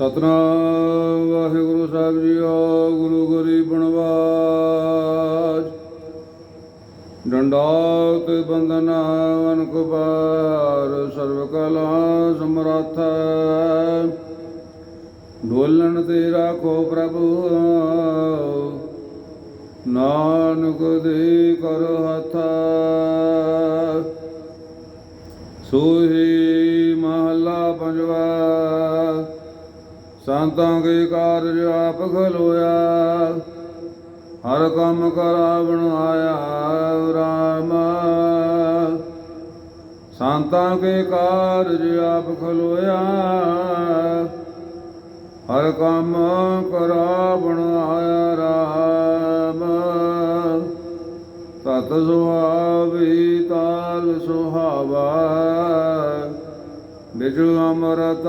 ਸਤਨਾਮ ਵਾਹਿਗੁਰੂ ਸਾਹਿਬ ਜੀਓ ਗੁਰੂ ਗਰੀ ਬਣਵਾਜ ਡੰਡਾਤ ਬੰਦਨਾ ਅਨਕ ਪਾਰ ਸਰਬ ਕਲਾ ਸਮਰੱਥ ਢੋਲਣ ਤੇ ਰਾਖੋ ਪ੍ਰਭੂ ਨਾਨਕ ਦੇ ਕਰ ਹੱਥ ਸੋਹੀ ਮਹੱਲਾ ਪੰਜਵਾ ਸੰਤਾਂ ਕੇ ਕਾਰਜ ਆਪ ਖਲੋਇਆ। ਹਰ ਕੰਮ ਕਰਾਵਣ ਆਇਆ ਰਾਮ। ਸੰਤਾਂ ਕੇ ਕਾਰਜ ਆਪ ਖਲੋਇਆ। ਹਰ ਕੰਮ ਕਰਾਵਣ ਆਇਆ ਰਾਮ। ਤਤ ਸੁਹਾਵੀ ਤਾਲ ਸੁਹਾਵਾ। ਨਿਜ ਅਮਰਤ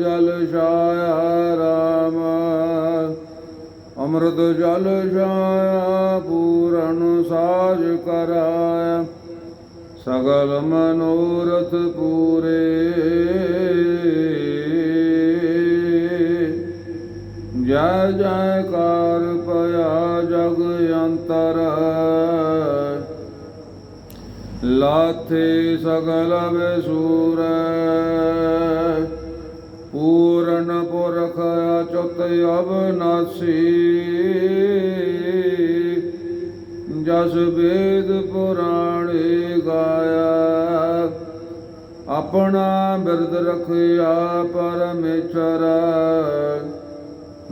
ਜਲ ਛਾਇਆ ਰਾਮ। ਅੰਮ੍ਰਿਤ ਜਲ ਛਾਇਆ ਪੂਰਨ ਸਾਜ ਕਰਾਇਆ। ਸਗਲ ਮਨੋਰਥ ਪੂਰੇ। ਜੈ ਜੈਕਾਰ ਪਿਆ ਜਗ ਅੰਤਰ। ਲਾਥੇ ਸਗਲ ਵਿਸੂਰ ਪੂਰਨ ਪੁਰਖ ਅਚੁੱਤ ਅਬਨਾਸੀ ਜਸ ਵੇਦ ਪੁਰਾਣੇ ਗਾਇਆ, ਆਪਣਾ ਬਿਰਦ ਰਖਿਆ ਪਰਮੇਸ਼ਰ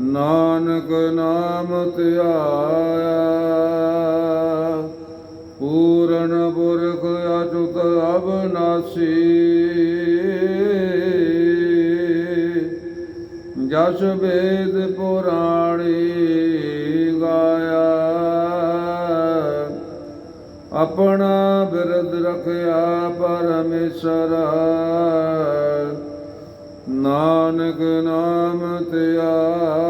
ਨਾਨਕ ਨਾਮ ਧਿਆਇਆ। ਪੂਰਨ ਪੁਰਖ ਅਚੁਤ ਅਬਨਾਸੀ ਜਸ ਵੇਦ ਪੁਰਾਣੀ ਗਾਇਆ। ਆਪਣਾ ਬਿਰਦ ਰਖਿਆ ਪਰਮੇਸ਼ਰ। ਨਾਨਕ ਨਾਮ ਧਿਆਇਆ